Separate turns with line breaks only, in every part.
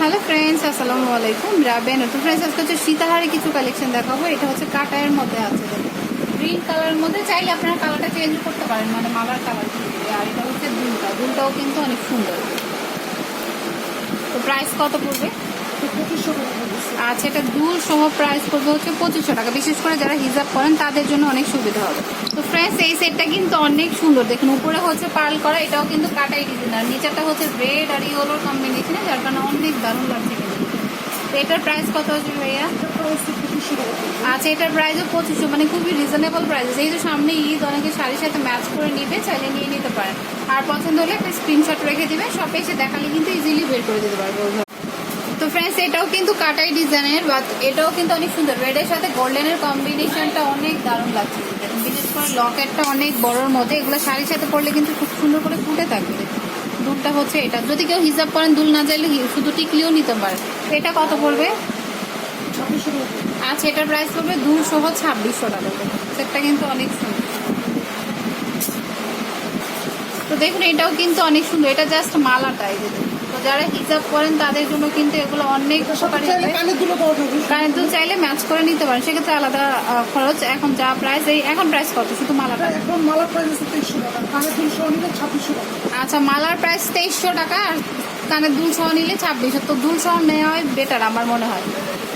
Hello friends আসসালামু আলাইকুম রাবেন তো ফ্রেন্ডস আজকে হচ্ছে সীতাহারে কিছু কালেকশন দেখাবো। এটা হচ্ছে কাটায়ের মধ্যে আছে। গ্রিন কালারের মধ্যে চাইলে আপনারা কালারটা চেঞ্জ করতে পারেন মানে মালার কালার আর এটা হচ্ছে দুলটা। দুলটাও কিন্তু অনেক সুন্দর। তো প্রাইস কত পড়বে? আচ্ছা এটা দুল সহ প্রাইস পড়বে হচ্ছে পঁচিশশো টাকা। বিশেষ করে যারা হিজাব করেন তাদের জন্য অনেক সুবিধা হবে। তো ফ্রেন্ডস এই সেটটা কিন্তু অনেক সুন্দর। দেখুন, উপরে হচ্ছে পাল করা, এটাও কিন্তু কাটাই ডিজাইন আর নিচেরটা হচ্ছে রেড আর ইয়েলোর কম্বিনেশনে যার কারণে অনেক দারুণ লাগছে তো এটার প্রাইস কত হচ্ছে ভাইয়া? আচ্ছা এটার প্রাইসও পঁচিশশো। মানে খুবই রিজনেবল প্রাইস যেহেতু সামনে ঈদ, অনেকে শাড়ির সাথে ম্যাচ করে নিবে, চাইলে নিয়ে নিতে পারেন। আর পছন্দ হলে একটা স্ক্রিনশট রেখে দেবে শপে এসে দেখালে কিন্তু ইজিলি বের করে দিতে পারবে তো ফ্রেন্ডস এটাও কিন্তু কাটাই ডিজাইনের বাট এটাও কিন্তু অনেক সুন্দর। রেডের সাথে গোল্ডেনের কম্বিনেশনটা অনেক দারুণ লাগছে বিশেষ করে লকেটটা অনেক বড়র মধ্যে। এগুলো শাড়ির সাথে পরলে কিন্তু খুব সুন্দর করে ফুটে থাকবে। দুলটা হচ্ছে এটা। যদি কেউ হিসাব করেন দুল না চাইলে শুধু টিকলিও নিতে পারে। এটা কত পড়বে? আচ্ছা এটার প্রাইস পড়বে দুশো ছাব্বিশশো টাকা। সেটটা কিন্তু অনেক সুন্দর। তো দেখুন এটাও কিন্তু অনেক সুন্দর। এটা জাস্ট মালাটা এই তো যারা হিসাব করেন তাদের জন্য কিন্তু এগুলো অনেক উপকারী। কানের দুল চাইলে ম্যাচ করে নিতে পারেন। সেক্ষেত্রে আলাদা খরচ। এখন যা প্রাইস এই এখন প্রাইস কত? শুধু মালাটা?
এখন মালার প্রাইস তেইশশো টাকা। ছাব্বিশশো টাকা।
আচ্ছা মালার প্রাইস তেইশশো টাকা আর কানের দুল সহ নিলে ছাব্বিশশো। তো দুল সহ নেওয়াই বেটার আমার মনে হয়।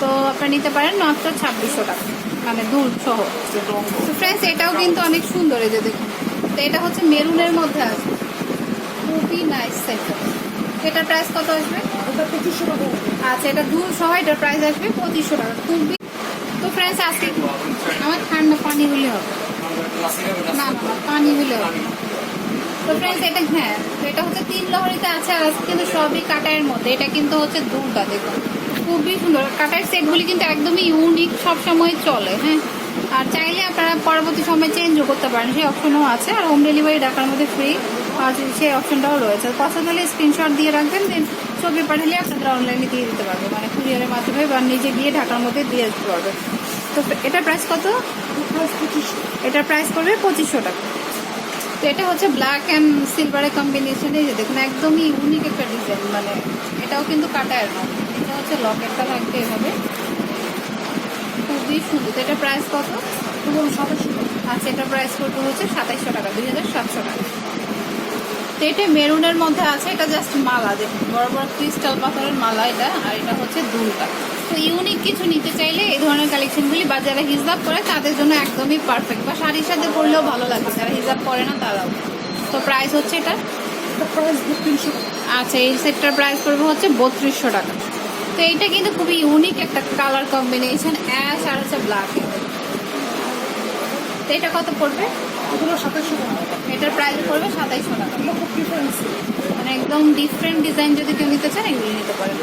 তো আপনারা নিতে পারেন মাত্র ছাব্বিশশো টাকা। মানে দুল সহ। তো ফ্রেন্ডস এটাও কিন্তু অনেক সুন্দর এই যে দেখুন। এটা হচ্ছে মেরুনের মধ্যে আছে খুবই নাইস সেট এটার প্রাইস কত আসবে?
ওটা পঁচিশশো টাকা
আচ্ছা এটা দুল সহ এটার প্রাইস আসবে পঁচিশশো টাকা। খুবই তো ফ্রেন্ডস আজকে আমার ঠান্ডা পানি হলে হবে। না না পানি হলে হবে। তো ফ্রেন্ডস এটা হ্যাঁ এটা হচ্ছে তিন লহরিতে আছে আর আজকে কিন্তু সবই কাটায়ের মধ্যে। এটা কিন্তু হচ্ছে দুলটা দেখুন। খুবই সুন্দর। কাটার সেটগুলি কিন্তু একদমই ইউনিক সব সময় চলে হ্যাঁ? আর চাইলে আপনারা পরবর্তী সময় চেঞ্জও করতে পারেন। সেই অপশনও আছে আর হোম ডেলিভারি ঢাকার মধ্যে ফ্রি আর সেই অপশনটাও রয়েছে। পছন্দ হলে স্ক্রিনশট দিয়ে রাখবেন দেন ছবি পাঠালে আপনারা অনলাইনে দিয়ে দিতে পারবে মানে কুরিয়ারের মাধ্যমে বা নিজে গিয়ে ঢাকার মধ্যে দিয়ে দিতে পারবে তো এটার প্রাইস কত? এটার প্রাইস পড়বে পঁচিশশো টাকা। তো এটা হচ্ছে ব্ল্যাক অ্যান্ড সিলভারের কম্বিনেশনে যে দেখুন, একদমই ইউনিক একটা ডিজাইন মানে এটাও কিন্তু কাটায় না। এটা হচ্ছে লকেটটা থাকবে এভাবে। খুবই সুন্দর তো এটার প্রাইস কত? আচ্ছা এটার প্রাইস পড়বে হচ্ছে সাতাইশশো টাকা দুই হাজার সাতশো টাকা। তো এটা মেরুনের মধ্যে আছে এটা জাস্ট মালা দেখুন বড় বড় ক্রিস্টাল পাথরের মালা এটা আর এটা হচ্ছে দুলটা। তো ইউনিক কিছু নিতে চাইলে এই ধরনের কালেকশনগুলি বা যারা হিজাব করে তাদের জন্য একদমই পারফেক্ট বা শাড়ির সাথে পরলেও ভালো লাগবে যারা হিজাব করে না তারাও। তো প্রাইস হচ্ছে এটা?
এটা প্রাইস
আচ্ছা এই সেটটার প্রাইস পড়বে হচ্ছে বত্রিশশো টাকা। তো এইটা কিন্তু খুবই ইউনিক একটা কালার কম্বিনেশন অ্যাশ আর হচ্ছে ব্ল্যাক তো এটা কত পড়বে?
পুরো সাতাশশো টাকা।
এটার প্রাইস পড়বে সাতাইশশো টাকা।
এগুলো খুব ডিফারেন্স
মানে একদম ডিফারেন্ট ডিজাইন যদি কেউ নিতে চান এগুলো নিতে পারেন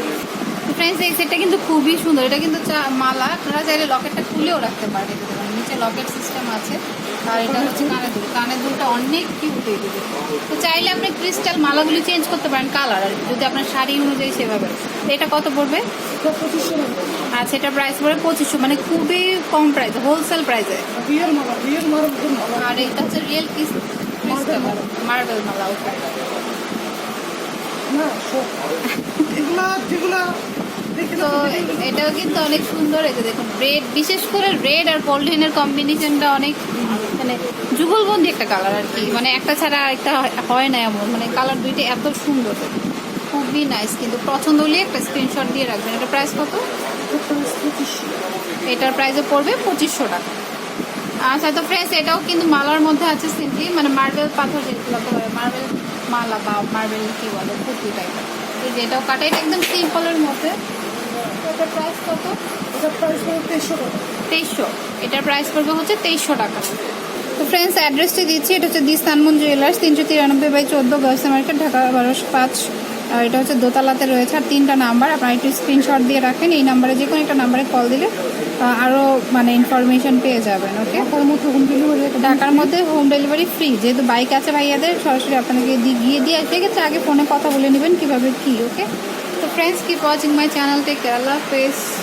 ফ্রেন্ডস এই সেটটা কিন্তু খুবই সুন্দর। এটা কিন্তু মালা। আপনারা চাইলে লকেটটা খুলেও রাখতে দেখুন, নিচে লকেট সিস্টেম আছে। আর এটা হচ্ছে কানের দুল। কানের দুলটা অনেক কিউট এই তো চাইলে আপনি ক্রিস্টাল মালাগুলি চেঞ্জ করতে পারেন কালার আর যদি আপনার শাড়ি অনুযায়ী সেভাবে। এটা কত পড়বে?
পঁচিশশো
আচ্ছা এটা প্রাইস পড়বে পঁচিশশো। মানে খুবই কম প্রাইস হোলসেল প্রাইসে আর এটা হচ্ছে রিয়েল কিস মার্বেল মালা ওকে
না যেগুলা
তো এটাও কিন্তু অনেক সুন্দর এই দেখুন রেড বিশেষ করে রেড আর গোল্ডেনের কম্বিনেশনটা অনেক মানে যুগলবন্দি একটা কালার আর কি। মানে একটা ছাড়া একটা হয় না এমন। মানে কালার দুইটা এত সুন্দর। খুবই নাইস কিন্তু পছন্দ হলে একটা স্ক্রিনশট দিয়ে রাখবেন। এটা প্রাইস কত? এটার প্রাইসও পড়বে পঁচিশশো টাকা। আচ্ছা তো ফ্রেন্ডস এটাও কিন্তু মালার মধ্যে আছে সিম্পলি মানে মার্বেল পাথর যেগুলোকে বলে মার্বেল মালা বা মার্বেল কি বলে, কুর্তি টাইপের এই যে এটাও কাটা, এটা একদম সিম্পলের মধ্যে। এটার প্রাইস কত?
প্রাইস পড়বে তেইশশো টাকা।
তেইশশো। এটার প্রাইস পড়বে হচ্ছে তেইশশো টাকা। তো ফ্রেন্ডস অ্যাড্রেসটি দিচ্ছি। এটা হচ্ছে দি স্থানমন জুয়েলার্স তিনশো তিরানব্বই বাই চোদ্দ গার্লস মার্কেট ঢাকা বারোশো পাঁচ। আর এটা হচ্ছে দোতলাতে রয়েছে। আর তিনটা নাম্বার আপনারা একটু স্ক্রিনশট দিয়ে রাখেন। এই নাম্বারে যে কোনো একটা নাম্বারে কল দিলে আরও মানে ইনফরমেশন পেয়ে যাবেন ওকে
তার মধ্যে হোম ডেলিভারি
ঢাকার মধ্যে হোম ডেলিভারি ফ্রি যেহেতু বাইক আছে ভাইয়াদের সরাসরি আপনাকে দি- গিয়ে দিয়ে সেক্ষেত্রে আগে ফোনে কথা বলে নেবেন কীভাবে কি ওকে friends keep watching my channel. Take care. Love, peace.